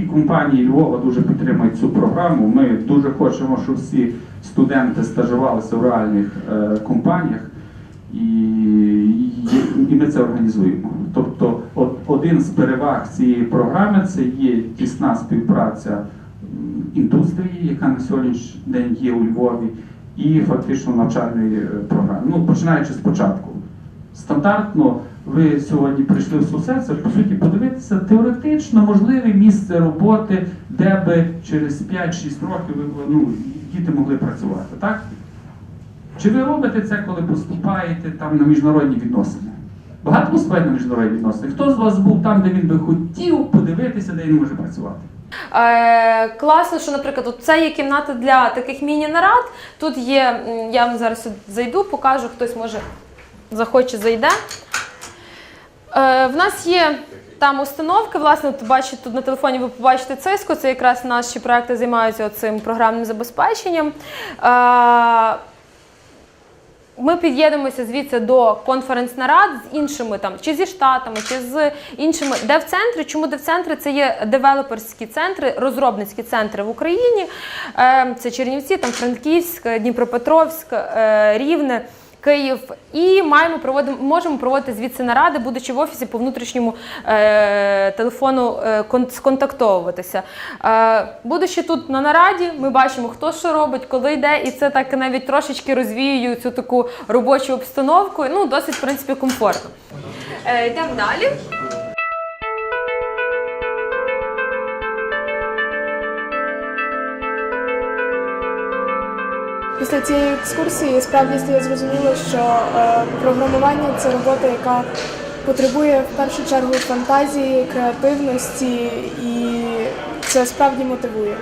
компанії Львова дуже підтримують цю програму. Ми дуже хочемо, щоб всі студенти стажувалися в реальних е, компаніях, і, і, ми це організуємо. Тобто, от, один з переваг цієї програми це є тісна співпраця індустрії, яка на сьогоднішній день є у Львові, і фактично навчальної е, програми. Ну, починаючи спочатку. Стандартно ви сьогодні прийшли в СУСЕ, по суті, подивитися теоретично можливе місце роботи, де би через 5-6 років ви, ну, діти могли працювати, так? Чи ви робите це, коли поступаєте там на міжнародні відносини? Багато поступають на міжнародні відносини. Хто з вас був там, де він би хотів подивитися, де він може працювати? Е, класно, що, наприклад, це є кімната для таких міні-нарад. Тут є, я вам зараз зайду, покажу, хтось може захоче зайде. Е, в нас є там установки, власне, от бачите, тут на телефоні ви побачите циску, це якраз наші проекти займаються цим програмним забезпеченням. Е, ми під'єднуємося звідси до конференц-нарад з іншими там, чи зі штатами, чи з іншими дев-центри. Чому дев-центри? Це є девелоперські центри, розробницькі центри в Україні. Е, Це Чернівці, там Франківськ, Дніпропетровськ, Рівне. Київ і маємо проводимо, можемо проводити звідси наради, будучи в офісі по внутрішньому е, телефону е, кон, сконтактовуватися. Е, будучи тут на нараді, ми бачимо, хто що робить, коли йде, і це так навіть трошечки розвіює цю таку робочу обстановку. Ну, досить, в принципі, комфортно. Е, йдемо далі. Після цієї екскурсії справді стає зрозуміло, що е, програмування це робота, яка потребує в першу чергу фантазії, креативності, і це справді мотивує.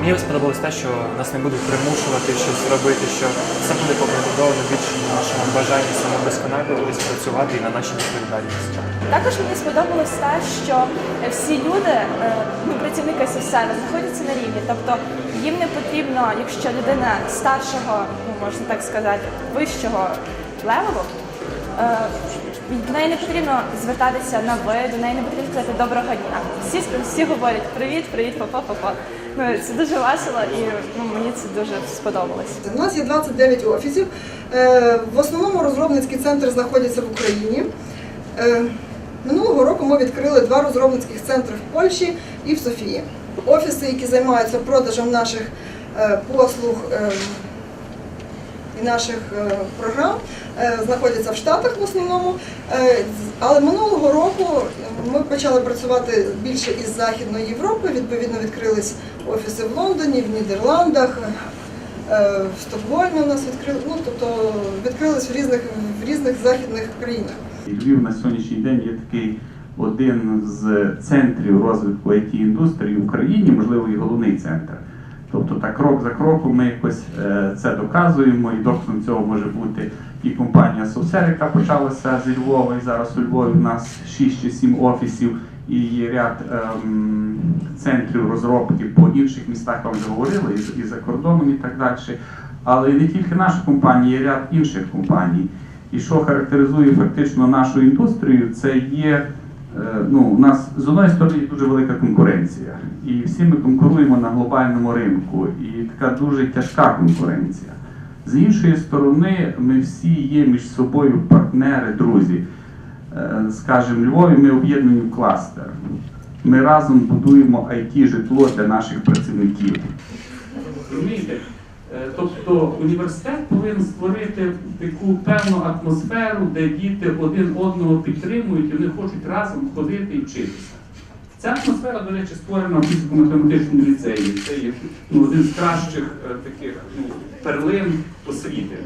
Мені сподобалось те, що нас не будуть примушувати щось робити, що все буде побудовано більше на нашому бажанні самодосконалюватись, працювати і на нашій відповідальності. Також мені сподобалось те, що всі люди, е, ну, працівники соціально, знаходяться на рівні. Тобто їм не потрібно, якщо людина старшого, ну можна так сказати, вищого левелу, е, до неї не потрібно звертатися на ви, до неї не потрібно сказати доброго дня. Всі, всі говорять привіт, привіт, папа, папа. Ну, це дуже весело і ну, мені це дуже сподобалось. У нас є 29 офісів. Е, В основному розробницький центр знаходиться в Україні. Е, Минулого року ми відкрили два розробницьких центри в Польщі і в Софії. Офіси, які займаються продажем наших е, послуг і наших е, програм, е, знаходяться в Штатах в основному. Е, Але минулого року ми почали працювати більше із Західної Європи. Відповідно, відкрились офіси в Лондоні, в Нідерландах. В Стокгольмі у нас відкрили, ну тобто відкрились в різних в різних західних країнах. Львів на сьогоднішній день є такий один з центрів розвитку it індустрії в Україні, можливо, і головний центр. Тобто так крок за кроком ми якось е, це доказуємо, і доказом цього може бути і компанія Совсер, яка почалася зі Львова, і зараз у Львові в нас 6 чи 7 офісів і є ряд ем, центрів розробки по інших містах, вам вже говорили, і, і за кордоном, і так далі. Але не тільки наша компанія, є ряд інших компаній. І що характеризує фактично нашу індустрію, це є. Е, Ну, у нас з одної сторони дуже велика конкуренція, і всі ми конкуруємо на глобальному ринку, і така дуже тяжка конкуренція. З іншої сторони, ми всі є між собою партнери, друзі. Е, Скажімо, Львові ми об'єднані в кластер. Ми разом будуємо it житло для наших працівників. Розумієте? Е, Тобто університет повинен створити таку певну атмосферу, де діти один одного підтримують і вони хочуть разом ходити і вчитися. Ця атмосфера, до речі, створена в фізико-математичному ліцеї. Це є ну, один з кращих е, таких ну, перлин освіти.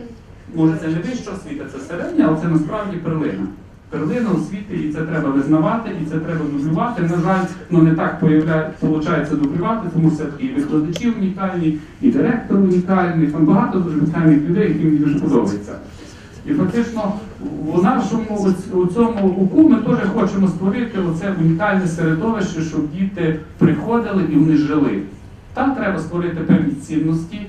Може, це не вища освіта, це середня, але це насправді перлина. Перлина освіти, і це треба визнавати, і це треба дублювати. На жаль, ну не так виходить дублювати, тому що і викладачі унікальні, і директор унікальний, там багато дуже унікальних людей, які мені дуже подобаються. І фактично у нашому у цьому УКУ ми теж хочемо створити оце унікальне середовище, щоб діти приходили і вони жили. Там треба створити певні цінності,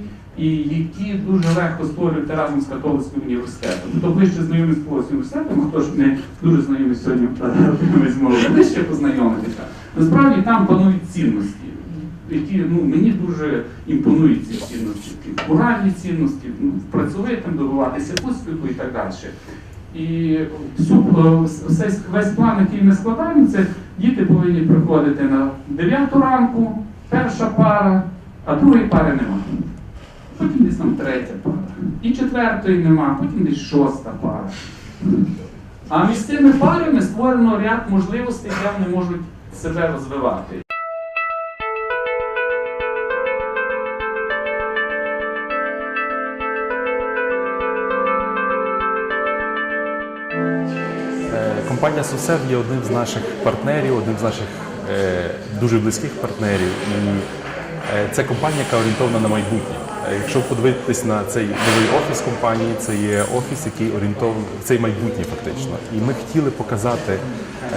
і які дуже легко створювати разом з католицьким університетом. Хто ближче знайомий з католицьким університетом, хто ж не дуже знайомий сьогодні ми змогли ближче познайомитися. Насправді там панують цінності, які ну, мені дуже імпонують ці цінності. Моральні цінності, ну, працьовитим добиватися успіху і так далі. І е, весь план, який ми складаємо, це діти повинні приходити на 9 ранку, перша пара, а другої пари немає. Потім десь там третя пара. І четвертої нема, потім десь шоста пара. А між цими парами створено ряд можливостей, де вони можуть себе розвивати. Е, Компанія Сусев є одним з наших партнерів, одним з наших е, дуже близьких партнерів. І е, це компанія, яка орієнтована на майбутнє. Якщо подивитись на цей новий офіс компанії, це є офіс, який орієнтований цей майбутнє фактично. І ми хотіли показати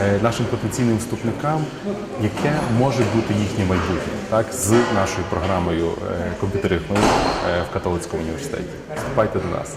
е, нашим потенційним вступникам, яке може бути їхнє майбутнє, так з нашою програмою е, комп'ютерних наук е, в католицькому університеті. Вступайте до нас.